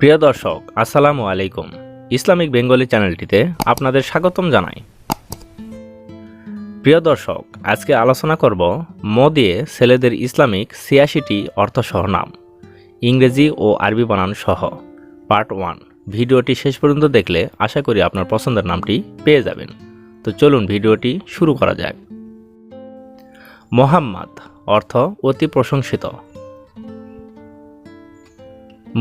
প্রিয় দর্শক, আসসালামু আলাইকুম। ইসলামিক বেঙ্গলি চ্যানেলটিতে আপনাদের স্বাগতম জানাই। প্রিয় দর্শক, আজকে আলোচনা করব ম দিয়ে ছেলেদের ইসলামিক ছিয়াশিটি অর্থসহ নাম, ইংরেজি ও আরবি বানান সহ। পার্ট ওয়ান, ভিডিওটি শেষ পর্যন্ত দেখলে আশা করি আপনার পছন্দের নামটি পেয়ে যাবেন। তো চলুন ভিডিওটি শুরু করা যাক। মোহাম্মদ, অর্থ অতি প্রশংসিত।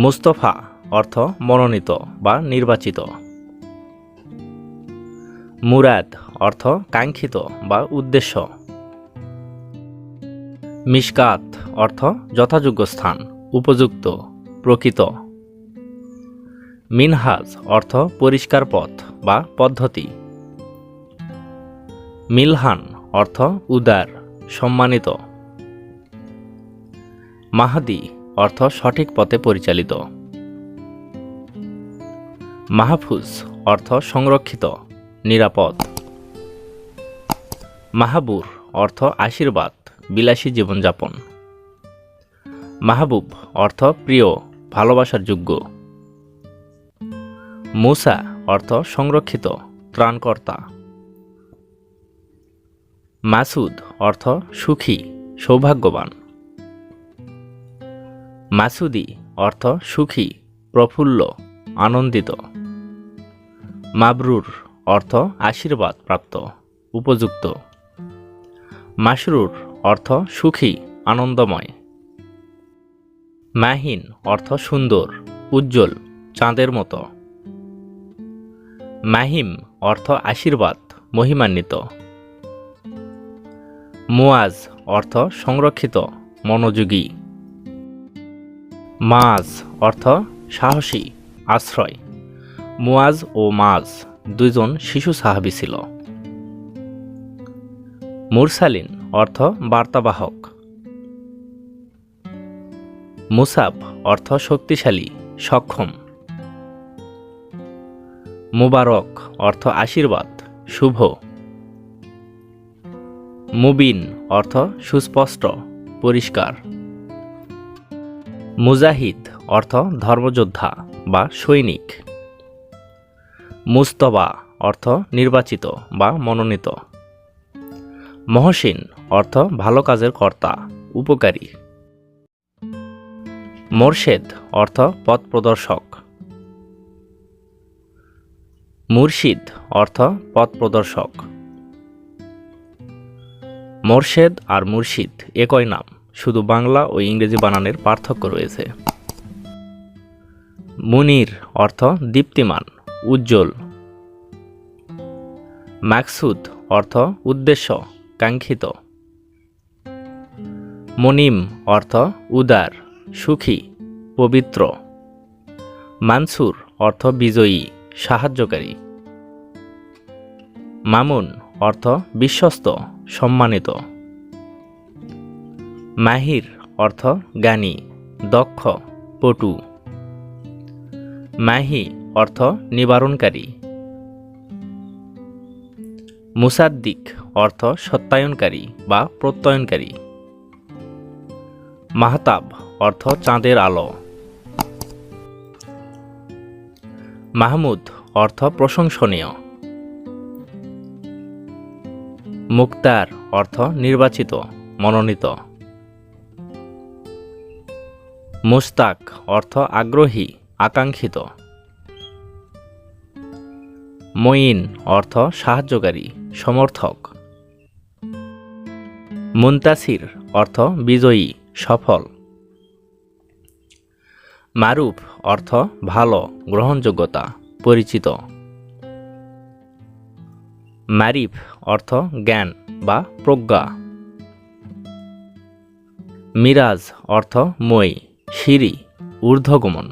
মুস্তফা অর্থ মনোনীত বা নির্বাচিত। মুরাদ, অর্থ কাঙ্ক্ষিত বা উদ্দেশ্য। মিশকাত, অর্থ যথাযোগ্য স্থান, উপযুক্ত, প্রকৃত। মিনহাজ, অর্থ পরিষ্কার পথ বা পদ্ধতি। মিলহান, অর্থ উদার, সম্মানিত। মাহাদি, অর্থ সঠিক পথে পরিচালিত। মাহফুজ, অর্থ সংরক্ষিত, নিরাপদ। মাহাবুর অর্থ আশীর্বাদ, বিলাসী জীবনযাপন। মাহবুব, অর্থ প্রিয়, ভালোবাসার যোগ্য। মুসা, অর্থ সংরক্ষিত, ত্রাণকর্তা। মাসুদ, অর্থ সুখী, সৌভাগ্যবান। মাসুদি, অর্থ সুখী, প্রফুল্ল, আনন্দিত। মাবরুর অর্থ আশীর্বাদ প্রাপ্ত, উপযুক্ত। মাসরুর অর্থ সুখী, আনন্দময়। মাহিন অর্থ সুন্দর, উজ্জ্বল, চাঁদের মতো। মাহিম অর্থ আশীর্বাদ, মহিমান্বিত। মুয়াজ অর্থ সংরক্ষিত, মনোযোগী। মাজ অর্থ সাহসী, আশ্রয়। মুয়াজ ও মাজ দুইজন শিশু সাহাবি ছিল। মুরসালিন অর্থ বার্তাবাহক। মুসাব অর্থ শক্তিশালী, সক্ষম। মুবারক অর্থ আশীর্বাদ, শুভ। মুবিন অর্থ সুস্পষ্ট, পরিষ্কার। মুজাহিদ অর্থ ধর্মযোদ্ধা বা সৈনিক। মুস্তবা অর্থ নির্বাচিত বা মনোনীত। মহসিন অর্থ ভালো কাজের কর্তা, উপকারী। মোরশেদ অর্থ পথ প্রদর্শক। মুর্শিদ অর্থ পথ প্রদর্শক। মোরশেদ আর মুর্শিদ একই নাম, শুধু বাংলা ও ইংরেজি বানানের পার্থক্য রয়েছে। মুনির অর্থ দীপ্তিমান। উজ্জ্বল। মাকসুদ, অর্থ, উদ্দেশ্য, কাঙ্ক্ষিত। মনিম, অর্থ, উদার, সুখী, পবিত্র। মানসুর, অর্থ, বিজয়ী, সাহায্যকারী। মামুন, অর্থ, বিশ্বস্ত, সম্মানিত। মাহির, অর্থ, জ্ঞানী, দক্ষ, পটু। মাহি অর্থ নিবারণকারী। মুসাদ্দিক অর্থ সত্যায়নকারী বা প্রত্যয়নকারী। মাহতাব অর্থ চাঁদের আলো। মাহমুদ অর্থ প্রশংসনীয়। মুক্তার অর্থ নির্বাচিত, মনোনীত। মুস্তাক অর্থ আগ্রহী, আকাঙ্ক্ষিত। মঈন অর্থ সাহায্যকারী, সমর্থক। মুন্তাসির অর্থ বিজয়ী, সফল। মারুফ অর্থ ভালো, গ্রহণযোগ্যতা, পরিচিত। মারিফ অর্থ জ্ঞান বা প্রজ্ঞা। মিরাজ অর্থ মই, সিঁড়ি, ঊর্ধ্বগমন।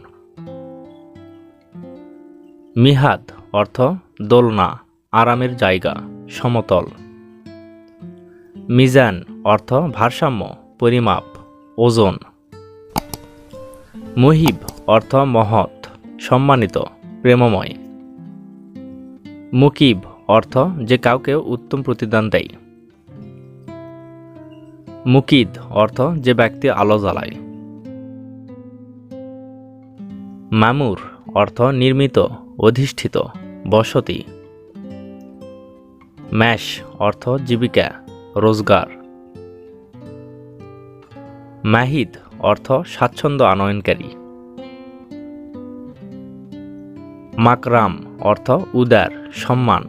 মিহাদ অর্থ দোলনা, আরামের জায়গা, সমতল। মিজান, অর্থ ভারসাম্য, পরিমাপ, ওজন। মুহিব, অর্থ মহৎ, সম্মানিত, প্রেমময়। মুকিব, অর্থ যে কাউকে উত্তম প্রতিদান দেয়। মুকিদ, অর্থ যে ব্যক্তি আলো জ্বালায়। মামুর, অর্থ নির্মিত, অধিষ্ঠিত। বসতি। ম্যাশ অর্থ জীবিকা, রোজগার। মাহিদ অর্থ স্বাচ্ছন্দ্য আনয়নকারী। মাকরাম অর্থ উদার, সম্মান।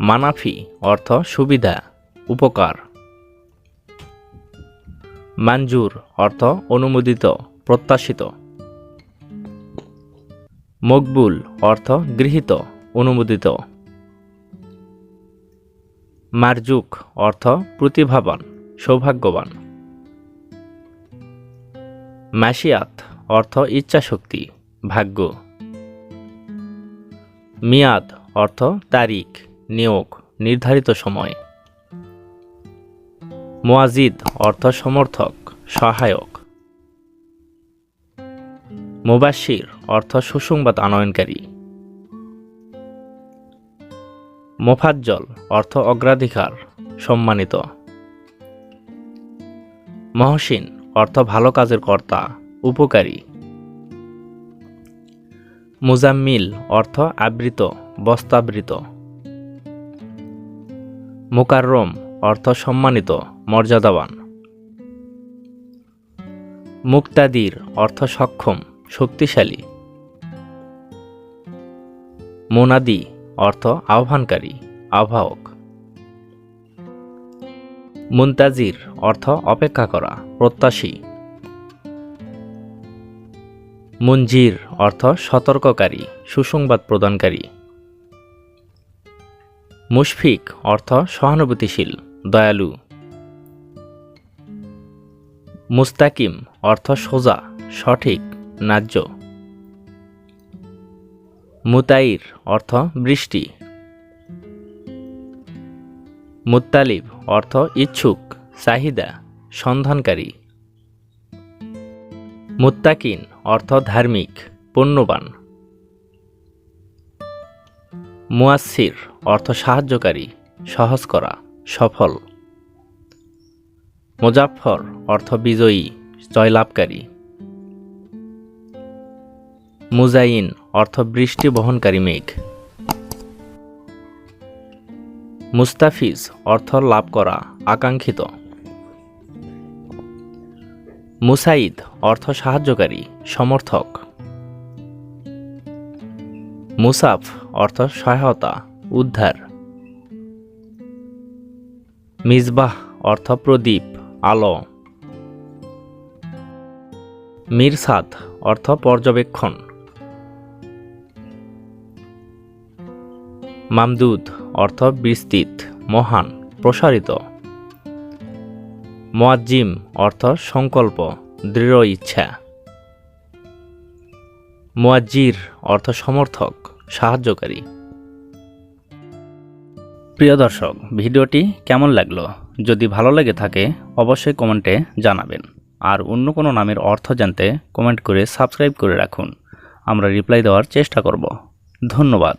মানাফি অর্থ সুবিধা, উপকার। মানজুর অর্থ অনুমোদিত, প্রত্যাশিত। মকবুল অর্থ গৃহীত, অনুমোদিত। মারজুক অর্থ প্রতিভাবান, সৌভাগ্যবান। মাসিয়াত অর্থ ইচ্ছাশক্তি, ভাগ্য। মিয়াদ অর্থ তারিখ, নিয়োগ, নির্ধারিত সময়। মোয়াজিদ অর্থ সমর্থক, সহায়ক। মুবাশির অর্থ সুসংবাদ আনয়নকারী। মোফাজ্জল, অর্থ অগ্রাধিকার, সম্মানিত। মহসিন, অর্থ ভালো কাজের কর্তা, উপকারী। মুজাম্মিল, অর্থ আবৃত, বস্তাবৃত। মুকাররম, অর্থ সম্মানিত, মর্যাদাবান। মুক্তাদির, অর্থ সক্ষম, শক্তিশালী। মোনাদি, অর্থ আহ্বানকারী, আহ্বায়ক। মুন্তাজির, অর্থ অপেক্ষা করা, প্রত্যাশী। মুঞ্জির অর্থ সতর্ককারী, সুসংবাদ প্রদানকারী। মুশফিক, অর্থ সহানুভূতিশীল, দয়ালু। মুস্তাকিম, অর্থ সোজা, সঠিক, ন্যায্য। মুতাইর অর্থ বৃষ্টি। মুতালিব অর্থ ইচ্ছুক, চাহিদা, সন্ধানকারী। মুত্তাকিন অর্থ ধার্মিক, পুণ্যবান। মুয়াসির অর্থ সাহায্যকারী, সহজ করা, সফল। মুজাফফর অর্থ বিজয়ী, জয়লাভকারী। মুজাইন, অর্থ বৃষ্টি বহনকারী মেঘ। মুস্তাফিজ, অর্থ লাভ করা আকাঙ্ক্ষিত মুসাইদ, অর্থ সাহায্যকারী, সমর্থক। মুসাফ, অর্থ সহায়তা, উদ্ধার। মিসবাহ অর্থ প্রদীপ, আলো। মিরসাদ, অর্থ পর্যবেক্ষণ। মামদুদ, অর্থ বিস্তৃত, মহান, প্রসারিত। মোয়াজ্জিম অর্থ সংকল্প, দৃঢ় ইচ্ছা। মোয়াজ্জির অর্থ সমর্থক, সাহায্যকারী। প্রিয় দর্শক, ভিডিওটি কেমন লাগল? যদি ভালো লেগে থাকে, অবশ্যই কমেন্টে জানাবেন। আর অন্য কোনো নামের অর্থ জানতে কমেন্ট করে সাবস্ক্রাইব করে রাখুন। আমরা রিপ্লাই দেওয়ার চেষ্টা করব। ধন্যবাদ।